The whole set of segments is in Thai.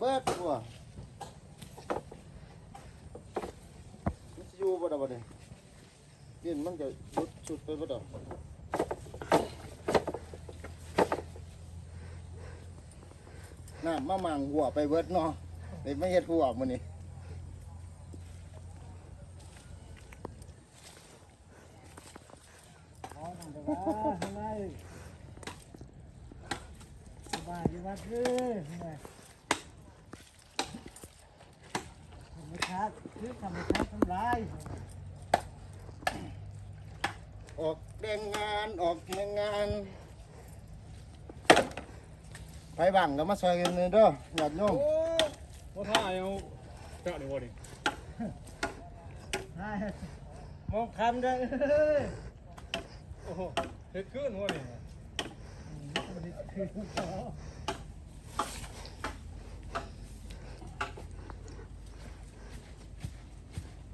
เบิดตัวมันสิอยู่บ่ดอกบ่เนี่ยดินมันจะยุดชุดไปบ่ดอกน้ำมามังหัวไปเบิดเนาะเด็กไม่เฮ็ดหัวมื้อนี้อ๋อทำไปว่าทำไมสบายดีวัดเลยทำไมธรรม ชาติคือธรรมชาติทำลาย ออกแดงงานออกแรงงานไปบังก็มาซอยกันเลยเด้อญาติโยมโอ้ว่าท่าเอาเจาะนี่บ่ดิให้มองคำได้เอ้ยโอ้โหเฮ็ดขึ้นวะนี่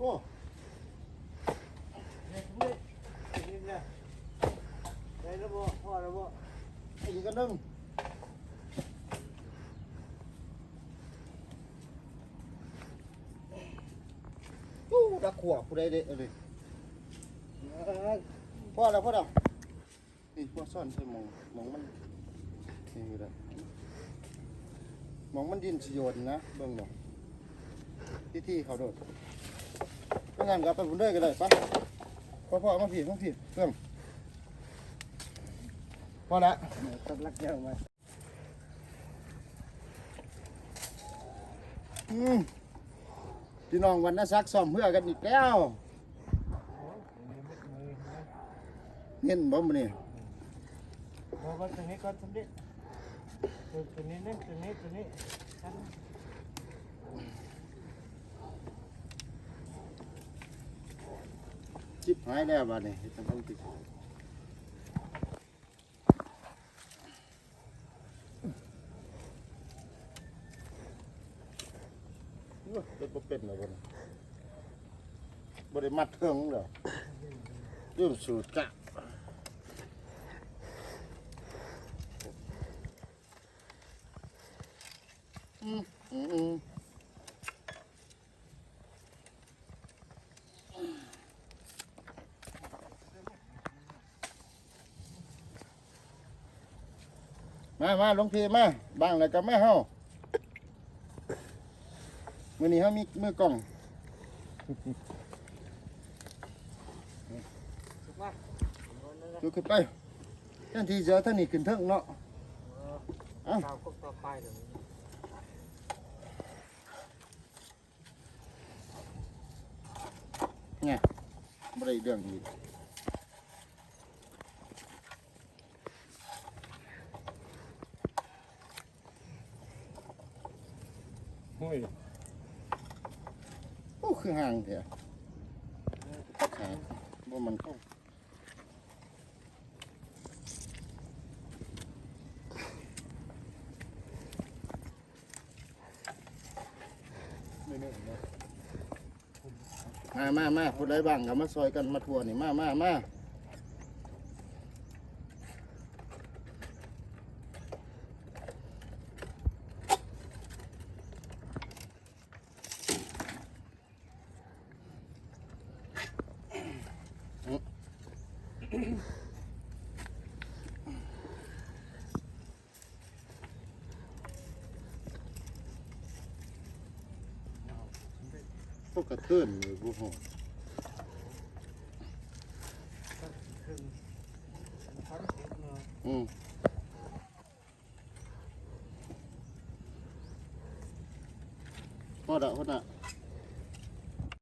คือเขาโอ้เด็กไม่กินนะได้แล้วบ่พอแล้วบ่อีกกันนึงอู้ดักขวบผู้ใดเด้เอ้ยพ่อแล้วพ่อแล้วนี่พ่อซ่อนใส่หมองหมองมันนี่อยู่แล้วหมองมันดินสิโยนนะเบิ่งบ่ที่ที่เขาโดด ก็งั้นก็ไปบุญเด้อก็ได้ปะพ่อพ่อมาผิดมาผิดเพิ่มพอละตัดลักเดียวมาอืมพี่น้องวันนักซักซ้อมเพื่อกันอีกแล้วเห็นบ่มื้อนี้พอก็ตรงนี้ก็สำเร็จตัวนี้นี่ตัวนี้ตัวนี้ ชั้นจิบหายแล้วบัดนี้ต้องต้องติดโอ้ยเป็นบ่เป็นแล้วบ่นี่บ่ได้มัดเทิงเหรอยืมสูตรจ้ะอืมอืม มมามาหลวงพี่มาบางแล้วก็มาเฮามื้อนี้เฮามีมือกล้องสุกมาลุกขึ้นไปทันทีเจอท่านนี่ขึ้นเทิงเนาะเอ้าข่าวก็ต่อไปเดี๋ยวเนี่ยบ่ได้เรื่องอีก โอ้ยโอ้คือห่างแท้ขาบ่มันเข้ามามามาผู้ใดบ้างก็มาซอยกันมาทัวร์นี่มามามา พวกกระเตื้อนเลยบุหอขึ้นชั้นเก็บเนาะอืมพอละพอละ